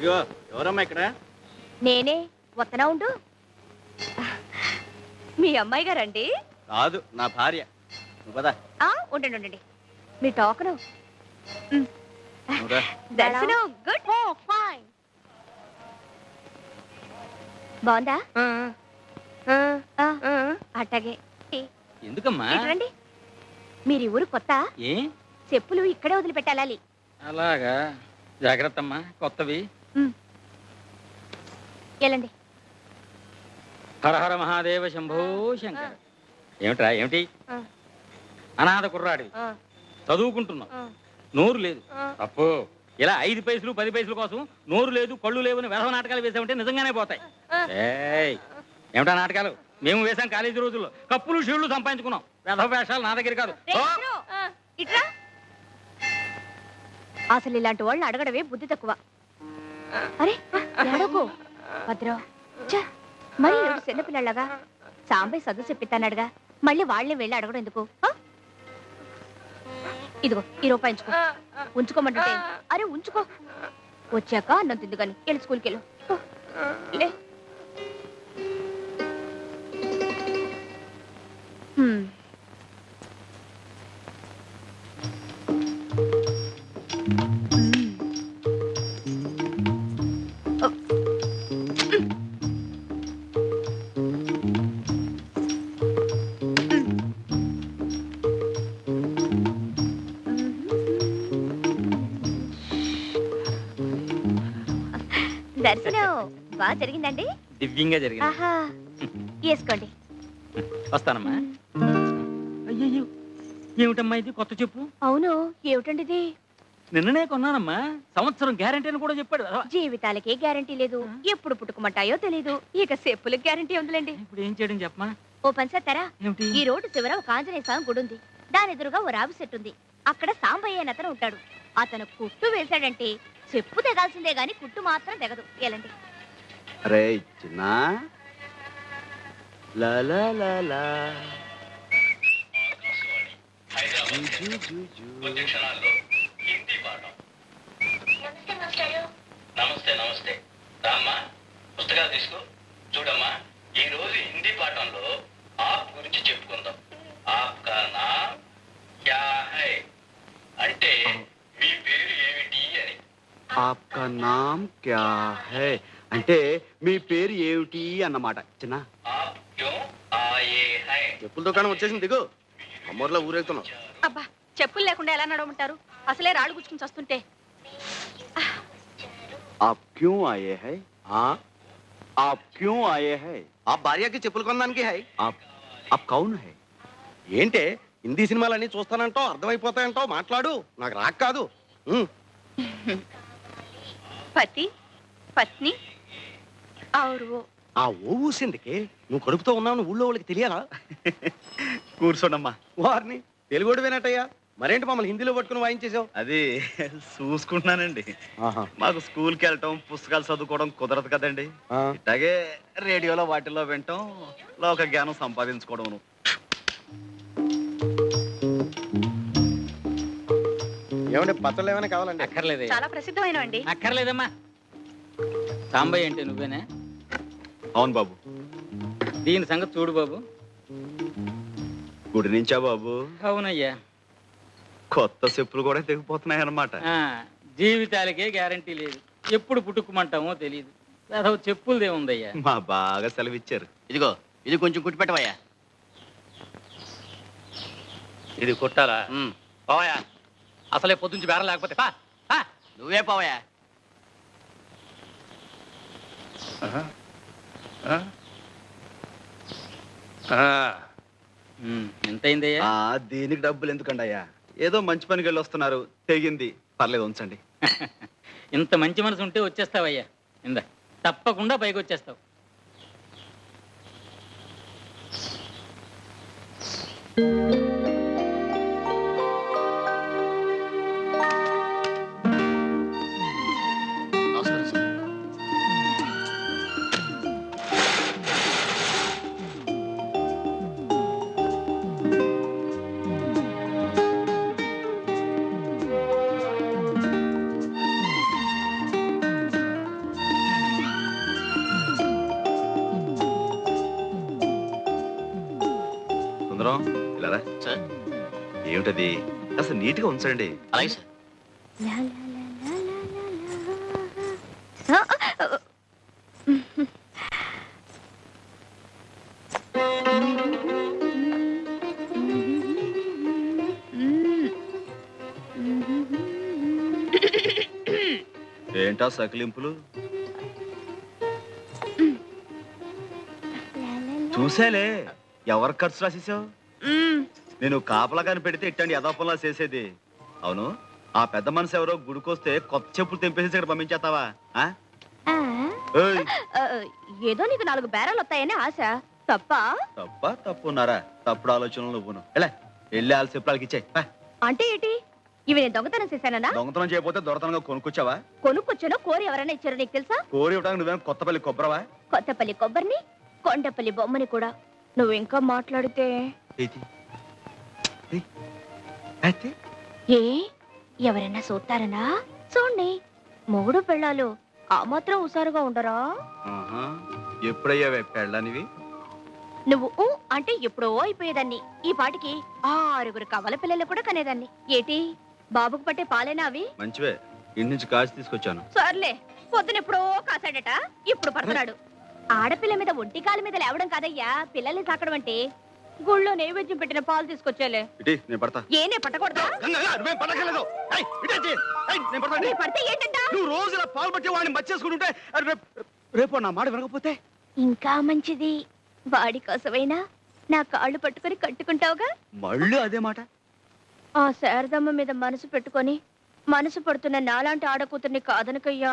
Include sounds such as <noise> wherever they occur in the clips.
ఇగో ఎవరమ్మా ఇక్కడ? నేనే వత్తనా ఉండు. మీ అమ్మాయి గారండి? కాదు నా భార్య. నువ్వు పద. ఆ, ఉండండి ఉండండి. మీ టోకను. నువ్వురా. దర్శనం గుడ్. ఫైన్. బాగుందా? ఆ, అట్టాగే. ఎందుకమ్మా? ఇటు రండి. మీరు ఈ ఊరు కొత్త? ఏ? చెప్పులు ఇక్కడే వదిలిపెట్టాలి అలాగా. జాగ్రత్త అమ్మా కొత్తవి. వెళ్ళండి. హర హర మహాదేవ శంభో శంకర. ఏమిట్రా ఏమిటి. అనాథ చదువుకుంటున్నావు. ఆ, నోరు లేదు. ఆ. తప్పు ఇలా ఐదు పైసలు పది పైసల కోసం నోరు లేదు కళ్ళు లేవని వ్యవహార నాటకాలు వేసామంటే నిజంగానే పోతాయి. ఏమిటా నాటకాలు? మేము వేసాం కాలేజీ రోజుల్లో. కప్పులు షీళ్ళు సంపాదించుకున్నాం. వ్యధ వేషాలు నా దగ్గర కాదు. అసలు ఇలాంటి వాళ్ళని అడగడమే బుద్ధి తక్కువ. అరే ఎడకు భద్రో. ఛ, మరి చిన్న చిన్నపిల్లలాగా సాంబయ్య చదువు చెప్పిస్తానడుగా మళ్ళీ వాళ్ళని వెళ్ళి అడగడం ఎందుకు? ఇదిగో ఈ రూపాయి ఉంచుకో. ఉంచుకోమంటుంటే అరే ఉంచుకో. వచ్చాక అన్నం తిందు కానీ వెళ్ళి స్కూల్కి వెళ్ళు. లే. దర్శనం. బాగా జరిగిందండి? దివ్యంగా జరిగింది. ఆహా. వేసుకోండి. వస్తానమ్మా. అయ్యయ్యో ఏమిటమ్మా ఇది? కొత్త చెప్పు. అవును ఏమిటండి ఇది? నిన్ననే కొన్నానమ్మా. సంవత్సరం గ్యారంటీ అని కూడా చెప్పాడు. జీవితాలకే గ్యారంటీ లేదు. ఎప్పుడు పుట్టుకుమంటాయో తెలీదు. ఇక చెప్పులకు గ్యారంటీ ఉందిలేండి. ఇప్పుడు ఏం చేయడం చెప్పమా ఓ పని చేస్తారా? ఈ రోడ్డు చివర ఒక ఆంజనేయ స్వామి గుడి ఉంది. దాని ఎదురుగా ఓ రావి చెట్టు ఉంది. అక్కడ సాంబయ్య అని అతను ఉంటాడు. అతను కుట్టు వేశాడంటే చెప్పు తెగాల్సిందే గాని కుట్టు మాత్రం తెగదు. ఎలాంటి అరే చిన్న. లా లా లా లా. జూ, జూ, జూ. నమస్తే నమస్తే. రామ్మా పుస్తకాలు తీసుకో. చూడమ్మా ఈ రోజు హిందీ పాఠంలో ఆప్ గురించి చెప్పుకుందాం ఆప్ కా నామ్ క్యా హై అంటే మీ పేరు ఏమిటి అని ఆప్కా నామ్ క్యా హై అంటే మీ పేరు ఏమిటి అన్నమాట చిన్న ఆప్ క్యూ ఆయే హై చెప్పుల దుకాణం వచ్చేసింది దిగు అమ్మూర్లో ఊరేగుతున్నాం అబ్బా చెప్పులు లేకుండా ఎలా నడవమంటారు అసలే రాళ్ళు గుచ్చుకుని వస్తుంటే आप क्यों आए हैं हाँ आप क्यों आए हैं ఆ భార్యకి చెప్పులు కొనడానికి హై आप आप कौन है ఏంటే హిందీ సినిమాలన్నీ చూస్తానంటావు అర్థమైపోతాయంటావు మాట్లాడు నాకు రాక్ కాదు ఉమ్, పతి పత్ని. ఆ ఓ ఊసిందికి. నువ్వు కడుపుతో ఉన్నావు ఊళ్ళో వాళ్ళకి తెలియాలా? కూర్చోండమ్మా. వారిని. తెలుగుడు వినట్టయ్యా? మరేంటి మమ్మల్ని హిందీలో పట్టుకుని వాయించేసావు అది చూసుకుంటున్నానండి. మాకు స్కూల్కి వెళ్ళటం పుస్తకాలు చదువుకోవడం కుదరదు కదండి. ఇట్లాగే రేడియోలో వాటిల్లో వినటం లోక జ్ఞానం సంపాదించుకోవడం ఏమంటే పచ్చళ్ళు ఏమైనా కావాలండి? అక్కర్లేదే. చాలా ప్రసిద్ధమైన అండి అక్కర్లేదమ్మా. సాంబయ్య అంటే నువ్వేనా? అవును బాబు. దీని సంగతి చూడు బాబు. గుడి నుంచా బాబు? అవునయ్యా. కొత్త చెప్పులు కూడా తెగిపోతున్నాయి అన్నమాట ఆ, జీవితాలకే గ్యారంటీ లేదు. ఎప్పుడు పుట్టుకుమంటామో తెలియదు అదో చెప్పులదే ఉందయ్యా. మా బాగా సెలవిచ్చారు. ఇదిగో ఇది కొంచెం కుట్టి పెట్టవయ్యా ఇది కొట్టాలా? పోయా అసలే పొద్దుంచి బేరం లేకపోతే పా నువ్వే పోవయా ఎంతైంది దీనికి డబ్బులు ఎందుకండి అయ్యా ఏదో మంచి పనికి వెళ్ళి వస్తున్నారు. తెగింది. పర్లేదు ఉంచండి. <laughs> ఇంత మంచి మనసు ఉంటే వచ్చేస్తావయ్యా. ఇందా తప్పకుండా పైకి వచ్చేస్తావు thank you నీట్గా ఉంచండి. అలాగే సార్. ఏంటా సకిలింపులు? చూసేలే. ఎవరు ఖర్చు రాసేసావు. నేను కాపలా కాని పెడితే ఇట్టండి యథాపంలా చేసేది. అవును ఆ పెద్ద మనసు ఎవరో గుడికొస్తే కొత్త చెప్పులు తెంపేసి ఇక్కడ పంపించేస్తావా? ఆ? ఆ, ఏయ్, ఆ, ఏదో నీకు నాలుగు బేరాలు వస్తాయని ఆశ. తప్ప? తప్ప తప్పున్నారా తప్పుడు ఆలోచనలు నువ్వును. ఎలా వెళ్ళి వాళ్ళ చెప్పులకి ఇచ్చాయి. అంటే ఏంటి? ఇవి నేను దొంగతనం చేశానన్నా దొంగతనం చేయకపోతే దొరతనంగా కొనుక్కొచ్చావా? కొనుక్కొచ్చానో కోరి ఎవరైనా ఇచ్చారో నీకు తెలుసా? కోరి ఇవ్వడానికి నువ్వేం కొత్తపల్లి కొబ్బరవా? కొత్తపల్లి కొబ్బరిని కొండపల్లి బొమ్మని కూడా. నువ్వు ఇంకా మాట్లాడితే? అయితే? ఏ? ఎవరైనా చూస్తారనా చూడండి మొగుడు పెళ్ళాలు ఆ మాత్రం హుషారుగా ఉండరా? ఎప్పుడయ్యావే పెళ్ళనివి? నువ్వు ఊ అంటే ఎప్పుడో అయిపోయేదాన్ని. ఈ పాటికి ఆరుగురు కవల పిల్లలు కూడా కనేదాన్ని. ఏటి? బాబుకు పట్టే పాలేనా అవి? మంచివే ఇంటి నుంచి కాచి తీసుకొచ్చాను. సర్లే పొద్దునెప్పుడో కాసాడట ఇప్పుడు పడుతున్నాడు. ఆడపిల్ల మీద ఒంటి కాలు మీద లేవడం కాదయ్యా పిల్లల్ని తాకడం అంటే గుళ్ళో నైవేద్యం పెట్టిన పాలు తీసుకొచ్చేలే. ఇటీ నేను పడతా. ఏనే పట్టకూడదా? నువ్వేం. ఏయ్. ఏయ్, నేను పడతా. నీ పడితే ఏంటంట? నువ్వు రోజు ఇలా పాలు పట్టి వాడిని మర్చేసుకుంటుంటే రేపు రేపు నా మాట వినకపోతే? ఇంకా మంచిది. వాడి కోసమైనా నా కాళ్ళు పట్టుకొని కట్టుకుంటావుగా? మళ్ళీ అదే మాట? ఆ శారదమ్మ మీద మనసు పెట్టుకొని మనసు పడుతున్న నాలాంటి ఆడకూతుర్ని కాదనకయ్యా.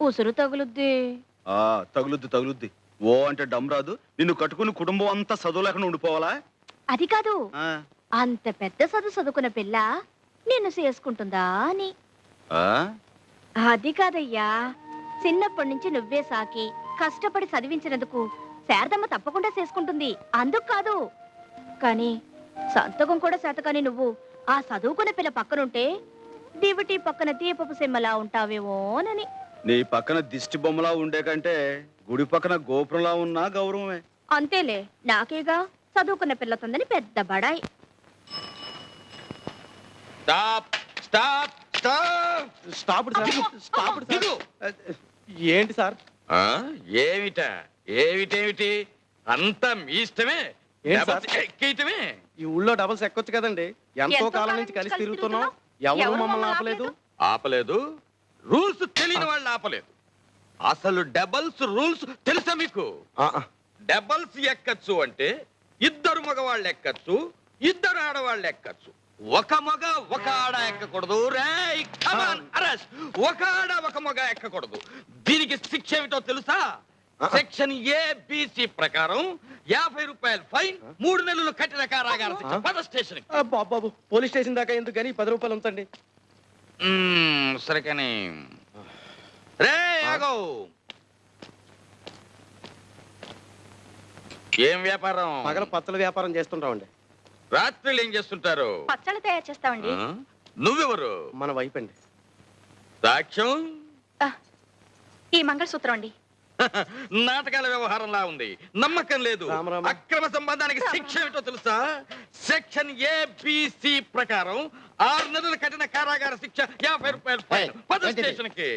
ఉసురు తగులుద్ది. ఆ తగులుద్ది తగులుద్ది. ఓ అంటే డమ్ రాదు. నిన్ను కట్టుకుని కుటుంబం అంతా చదువు లేకుండా ఉండిపోవాలా? అది కాదు. ఆ, అంత పెద్ద చదువు చదువుకున్న పిల్ల నిన్ను చేసుకుంటుందా అని. ఆ? అది కాదయ్యా. చిన్నప్పటి నుంచి నువ్వే సాకి. కష్టపడి చదివించినందుకు శారదమ్మ తప్పకుండా చేసుకుంటుంది. అందుకు కాదు. కానీ సంతకం కూడా శాతకాని నువ్వు. ఆ చదువుకున్న పిల్ల పక్కనుంటే దివిటి పక్కన దీపపు సిమ్మలా ఉంటావేమోనని. నీ పక్కన దిష్టి బొమ్మలా ఉండే కంటే గుడి పక్కన గోపురంలా ఉన్నా గౌరవమే. అంతేలే నాకేగా చదువుకున్న పిల్లతుందని పెద్ద బడాయి. Stop stop stop. Stop sir. Stop దిగు. ఏంటి సార్? ఆ, ఏమిట ఏమిటేమిటి? అంతా మీ ఇష్టమే? ఏంటి సార్? డబల్స్ ఎక్కేయటమే? ఈ ఊళ్ళో డబల్స్ ఎక్కొచ్చు కదండి. ఎంతో ఎంతో కాలం నుంచి కలిసి తిరుగుతున్నాం. ఎవరు మమ్మల్ని ఆపలేదు? ఆపలేదు. రూల్స్ తెలియని వాళ్ళు ఆపలేదు. అసలు డబల్స్ రూల్స్ తెలుసా మీకు. డబల్స్ ఎక్కచ్చు అంటే ఇద్దరు మగవాళ్ళు ఎక్కచ్చు ఇద్దరు ఆడవాళ్ళు ఎక్కచ్చు. ఒక మగ ఒక ఆడ ఎక్కకూడదు. ఒక ఆడ ఒక మగ ఎక్కకూడదు. దీనికి శిక్ష ఏమిటో తెలుసా? సెక్షన్ ఏ బిసి ప్రకారం యాభై రూపాయలు ఫైన్ మూడు నెలలు కట్టిన కారాగార శిక్ష. పద స్టేషన్ బాబు పోలీస్ స్టేషన్ దాకా ఎందుకు కానీ పది రూపాయలు ఉంచండి. సరే కానీ రే ఆగో. ఏం వ్యాపారం? పగల పచ్చల వ్యాపారం చేస్తుంటామండి రాత్రులు ఏం చేస్తుంటారు? పచ్చళ్ళు తయారు చేస్తామండి ఆ? నువ్వెవరు? మన వైపు అండి. సాక్ష్యం? ఈ మంగళసూత్రం అండి. <laughs> నాటకాల వ్యవహారంలా ఉంది. నమ్మకం లేదు. రామ రామ. అక్రమ సంబంధానికి శిక్ష ఏమిటో తెలుసా? సెక్షన్ ఏబిసి ప్రకారం ఆరు నెలల కఠిన కారాగార శిక్ష యాభై రూపాయలు ఫైన్ పద స్టేషన్కి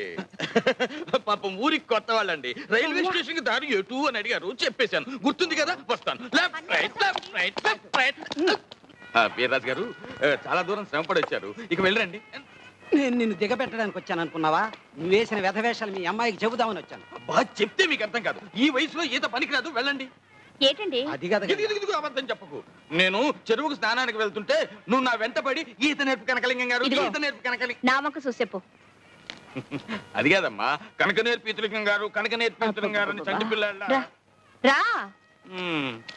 పాపం ఊరికి కొత్త వాళ్ళండి రైల్వే స్టేషన్కి దారి ఎటు అని అడిగారు చెప్పేశాను. గుర్తుంది కదా? వస్తాను. Left right left right left right Veerraju garu చాలా దూరం శ్రమపడి వచ్చారు. ఇక వెళ్ళరండి. నేను నిన్ను దిగబెట్టడానికి వచ్చాను అనుకున్నావా నువ్వు వేసిన వ్యధవేషాలు మీ అమ్మాయికి చెబుదామని వచ్చాను. బాగా చెప్తే మీకు అర్థం కాదు. ఈ వయసులో ఈత పనికిరాదు. వెళ్ళండి. ఏంటండి? అది కదా ఇదిగో, ఇదిగో, ఇదిగో, అబద్ధం చెప్పకు. నేను చెరువుకు స్నానానికి వెళ్తుంటే నువ్వు నా వెంటపడి ఈత నేర్పు కనకలింగం గారు ఇదిగో. ఈత నేర్పు కనకలి నా మొక్క చూసేపు. <laughs> అది కాదమ్మా. కనక నేర్పు ఇతలింగం గారు కనక నేర్పు ఇతలింగం గారు అని చంటి రా.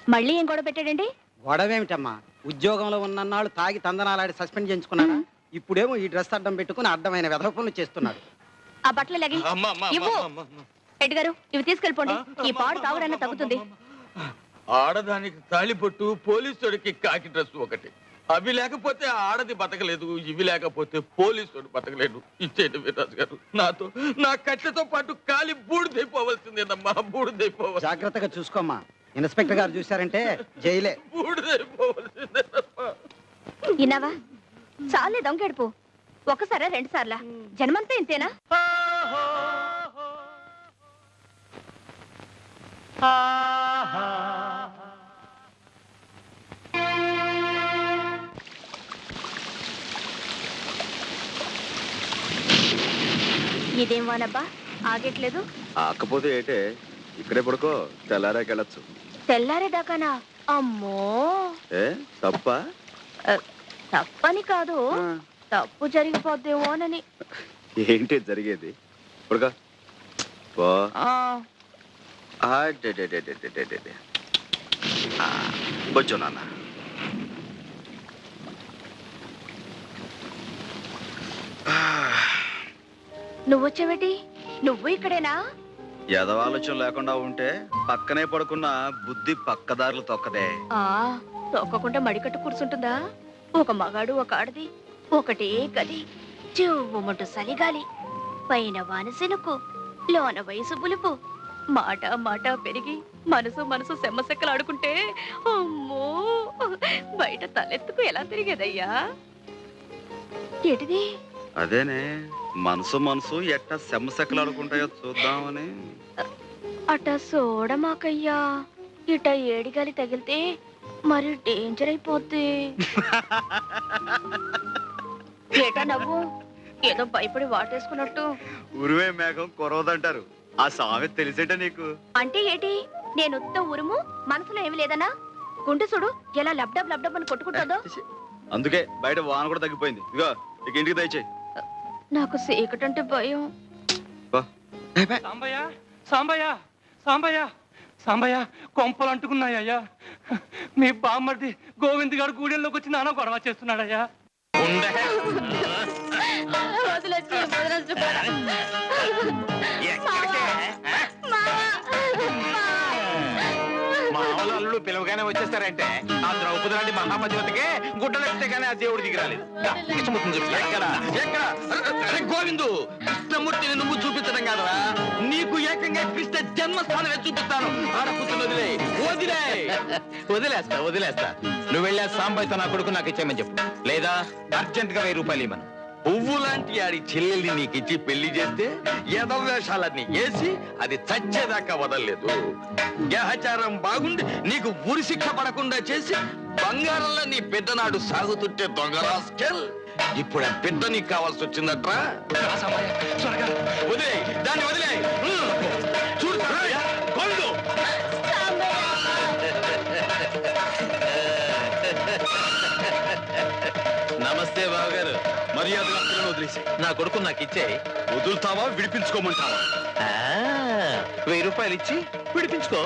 మళ్ళీ ఏం గొడవ పెట్టాడండి? గొడవేమిటమ్మా ఉద్యోగంలో ఉన్నన్నాళ్ళు తాగి తందనాలాడి సస్పెండ్ చేయించుకున్నాడా? ఇప్పుడేమో ఈ డ్రెస్ అడ్డం పెట్టుకుని అడ్డమైన పనులు చేస్తున్నాడు. ఆ బట్టలు లగి అమ్మా, అమ్మా, ఇవ్వు. అమ్మా, అమ్మా, అమ్మా. రెడ్డి గారు ఇవి తీసుకెళ్ళిపోండి. ఈ పాడు తాగుడన్నా తగ్గుతుంది. ఆడదానికి తాళిపొట్టు పోలీసుడికి కాకి డ్రెస్ ఒకటి. అవి లేకపోతే ఆడది బతకలేదు ఇవి లేకపోతే పోలీసుడు బతకలేడు ఇచ్చేటి వీర్రాజు గారు నాతో నా కట్లతో పాటు కాలి బూడిదైపోవలసిందేనమ్మా బూడిదైపోవాలి జాగ్రత్తగా చూసుకోమ్మా. ఇన్స్పెక్టర్ గారు చూశారంటే జైలే. బూడిదైపోవలసిందేనమ్మా. ఇన్నావా? చాలే దొంగెడుపు ఒకసారా రెండు సార్లా జన్మంతా ఇంతేనా? ఇదేం వానబ్బా? ఆగట్లేదు? ఆకపోతే ఏటే ఇక్కడే పడుకో తెల్లారాకెళ్ళచ్చు. తెల్లారేదాకానా? అమ్మో! ఏ తప్ప? తప్పని కాదు. తప్పు జరిగిపోద్దేమోనని. ఏంటి జరిగేది? పడుకో. Ah, కొంచెం నాన్న ah, ah. నువ్వు వచ్చావేటి? నువ్వు ఇక్కడేనా? ఆలోచన లేకుండా ఉంటే పక్కనే పడుకున్న బుద్ధి పక్కదారులు తొక్కదే. ఆ తొక్కకుండా మడికట్టు కూర్చుంటుందా? ఒక మగాడు ఒక ఆడది ఒకటే గది. చెవుమంటూ సలిగాలి. పైన వానసెనుకు లోన వయసు పులుపు. మాట మాట పెరిగి మనసు మనసు సెమ్మసెక్కలు ఆడుకుంటే అమ్మో! బయట తలెత్తుకు ఎలా తిరిగేదయ్యా? ఏటిది? అదేనే మనసు మనసు ఎట్ట సెమ్మసెక్కలు ఆడుకుంటాయో చూద్దామని. అట సోడమాకయ్యా ఇట ఏడిగాలి తగిలితే మరి డేంజర్ అయిపోద్ది ఏటా నవ్వు? ఏదో భయపడి వాటేసుకున్నట్టు. ఉరివే మేఘం కొరవదంటారు. ఆ సామెత తెలిసేట నీకు? అంటే ఏటి? నేను ఉత్త ఉరుము మనసులో ఏమి లేదనా గుండె చూడు ఎలా లబ్డబ్ లబ్డబ్ అని కొట్టుకుంటుందో. అందుకే బయట వాన కూడా తగ్గిపోయింది. ఇగో ఇక ఇంటికి దయచేయి. నాకు సీకటంటే భయం. సాంబయ్య సాంబయ్య సాంబయ్య సాంబయ్య కొంపలు అంటుకున్నాయ్యా. మీ బామ్మర్ది గోవింద్ గారు గూడెంలోకి వచ్చి నాన్న గొడవ చేస్తున్నాడయ్యా. వదిలేసి, చేశారంటే ఆ ద్రౌపది లాంటి మహాపతివతికే గుడ్డలెత్తే కానీ ఆ దేవుడు దిగిరాలేదు కృష్ణమూర్తిని చూపి ఎక్కడ? ఎక్కడ? అరే గోవిందు కృష్ణమూర్తిని నువ్వు చూపించడం కాదరా. నీకు ఏకంగా కృష్ణ జన్మస్థానమే చూపిస్తాను. ఆడపుత్రులు వదిలే వదిలే. వదిలేస్తా వదిలేస్తా. నువ్వు వెళ్ళా సాంబాయితో నా కొడుకు నాకు ఇచ్చేయమని చెప్పు. లేదా అర్జెంట్గా వెయ్యి రూపాయలు ఇవ్వను. పువ్వు లాంటి ఆడి చెల్లెల్ని నీకు ఇచ్చి పెళ్ళి చేస్తే ఎదవేషాలన్నీ వేసి అది చచ్చేదాకా వదలలేదు. గ్రహచారం బాగుండి నీకు ఉరి శిక్ష పడకుండా చేసి బంగారంలో నీ బిడ్డనాడు సాగుతుంటే దొంగ రాస్కెల్. ఇప్పుడు ఆ బిడ్డ నీకు కావాల్సి వచ్చిందట్రా? వదిలే దాన్ని వదిలే నా కొడుకు నాకు ఇచ్చే వదులుతావా విడిపించుకోమంటావా? వెయ్యి రూపాయలు ఇచ్చి విడిపించుకో.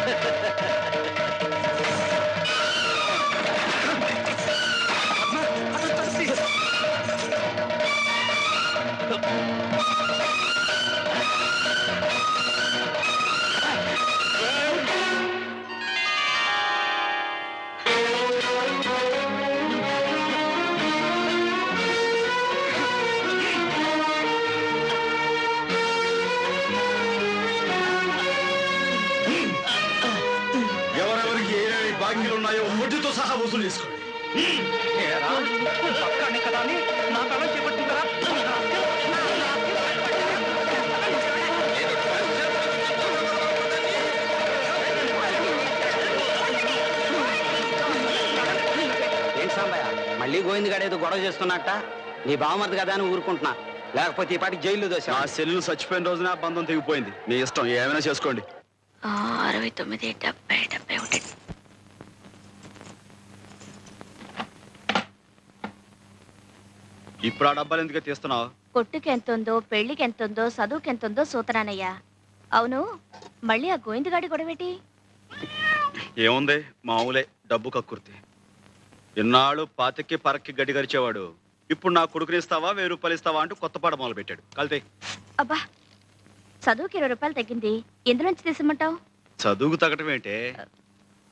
<laughs> వసూలు చేసుకోండి నా మళ్ళీ గోవింద్ గారు ఏదో గొడవ చేస్తున్నట్ట? నీ బావమరిది కదా అని ఊరుకుంటున్నా. లేకపోతే ఈ పాటి జైల్లో నా దోశ సెల్లు చచ్చిపోయిన రోజున ఆ బంధం తెగిపోయింది. మీ ఇష్టం ఏమైనా చేసుకోండి. ఆ, అరవై తొమ్మిది డెబ్బై డెబ్బై ఒకటి. ఇప్పుడు ఆ డబ్బాలు ఎందుకు తీస్తున్నావు? కొట్టుకి ఎంత ఉందో పెళ్ళికి ఎంత ఉందో చదువుకి ఎంత ఉందో సూతరానయ్యా. అవును మళ్ళీ ఆ గోవిందగాడి గొడవేటి? ఏముంది? మామూలే డబ్బు కక్కుర్తి. ఇన్నాళ్ళు పాతికి పరక్కి గడ్డి గరిచేవాడు. ఇప్పుడు నా కొడుకుని ఇస్తావా వెయ్యి రూపాయలు ఇస్తావా అంటూ కొత్త పాట మొదలు పెట్టాడు కలితే. అబ్బా చదువుకి ఇరవై రూపాయలు తగ్గింది. ఎందులోంచి తీసమంటావు చదువుకు తగ్గటం ఏంటే?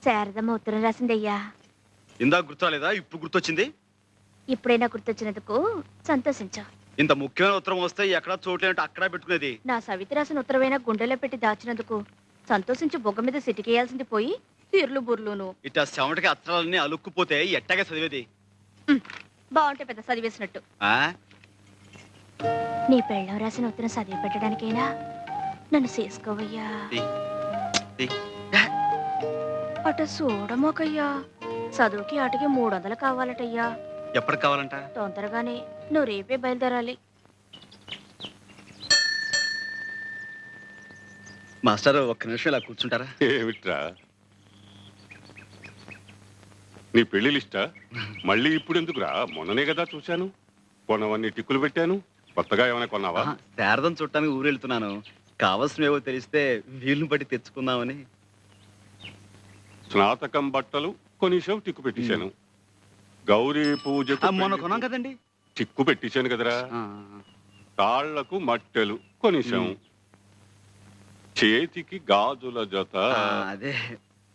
శారదమ్మ ఉత్తరం రాసిందయ్యా. ఇందాక గుర్తురాలేదా? ఇప్పుడు గుర్తొచ్చింది? ఇప్పుడైనా గుర్తొచ్చినందుకు సంతోషించు. ఇంత ముఖ్యమైన ఉత్తరం వస్తే ఎక్కడ చోట్లేంటే అక్కడ పెట్టుకునేది. నా సవితి రాసిన ఉత్తరమైన గుండెలో పెట్టి దాచినందుకు సంతోషించి బొగ్గ మీద సిటికేయాల్సింది పోయి తీర్లు బుర్లును. ఇట్లా చెమటకి అత్తరాలన్నీ అలుక్కుపోతే ఎట్టగా చదివేది? బాగుంటే పెద్ద చదివేసినట్టు. ఆ? నీ పెళ్ళం రాసిన ఉత్తరం చదివి పెట్టడానికైనా? నన్ను చేసుకోవయ్యా. అట చూడమోకయ్యా. చదువుకి ఆటకి మూడు వందలు కావాలటయ్యా. ఎప్పటికి కావాలంట? తొందరగానే. నువ్వు రేపే బయలుదేరాలి. మాస్టర్ ఒక్క నిమిషం ఇలా కూర్చుంటారా? ఏమిట్రా? నీ పెళ్ళి లిస్టా? మళ్ళీ ఇప్పుడు ఎందుకురా మొన్ననే కదా చూశాను. కొన్నవన్నీ టిక్కులు పెట్టాను. కొత్తగా ఏమైనా కొన్నావా? శారదం చుట్టానికి ఊరు వెళ్తున్నాను కావలసినవేవో తెలిస్తే వీలుని బట్టి తెచ్చుకుందామని. స్నాతకం బట్టలు కొనిసావు టిక్కు పెట్టేశాను. గౌరీ పూజకు ఆ, మొన్న కొన్నాం కదండి. టిక్కు పెట్టేశాను కదరా. తాళ్ళకు మట్టెలు కొనిసాం ఉమ్. చేతికి గాజుల జత. అదే.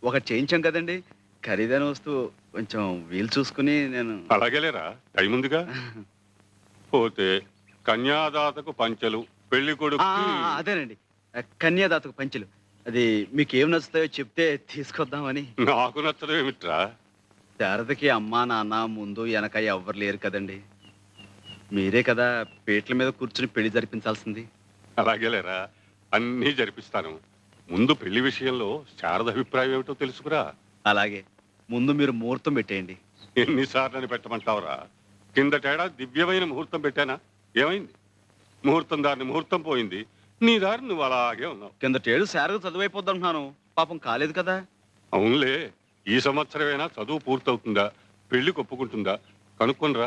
ఒకటి చేయించాం కదండి. ఖరీదైన వస్తువు కొంచెం వీలు చూసుకుని నేను అలాగేలేరా? టైం ఉందిగా పోతే కన్యాదాతకు పంచలు పెళ్ళి కొడుకు అదేనండి. కన్యాదాతకు పంచులు. అది మీకు ఏం నచ్చుతాయో చెప్తే తీసుకొద్దామని. నాకు నచ్చదు ఏమిట్రా? శారదకి అమ్మా నాన్న ముందు వెనక ఎవ్వరు లేరు కదండి. మీరే కదా పీటల మీద కూర్చుని పెళ్ళి జరిపించాల్సింది. అలాగేలేరా అన్నీ జరిపిస్తాను. ముందు పెళ్ళి విషయంలో శారద అభిప్రాయం ఏమిటో తెలుసుకురా. అలాగే ముందు మీరు ముహూర్తం పెట్టేయండి. ఎన్నిసార్లు పెట్టమంటావురా? కిందటేడా దివ్యమైన ముహూర్తం పెట్టానా? ఏమైంది? ముహూర్తం దారిని ముహూర్తం పోయింది. నీ దారి నువ్వు అలాగే ఉన్నావు. కిందటేడు శారద చదువైపోద్ది అంటున్నాను పాపం కాలేదు కదా. అవునులే ఈ సంవత్సరమైనా చదువు పూర్తవుతుందా? పెళ్ళి ఒప్పుకుంటుందా కనుక్కొనిరా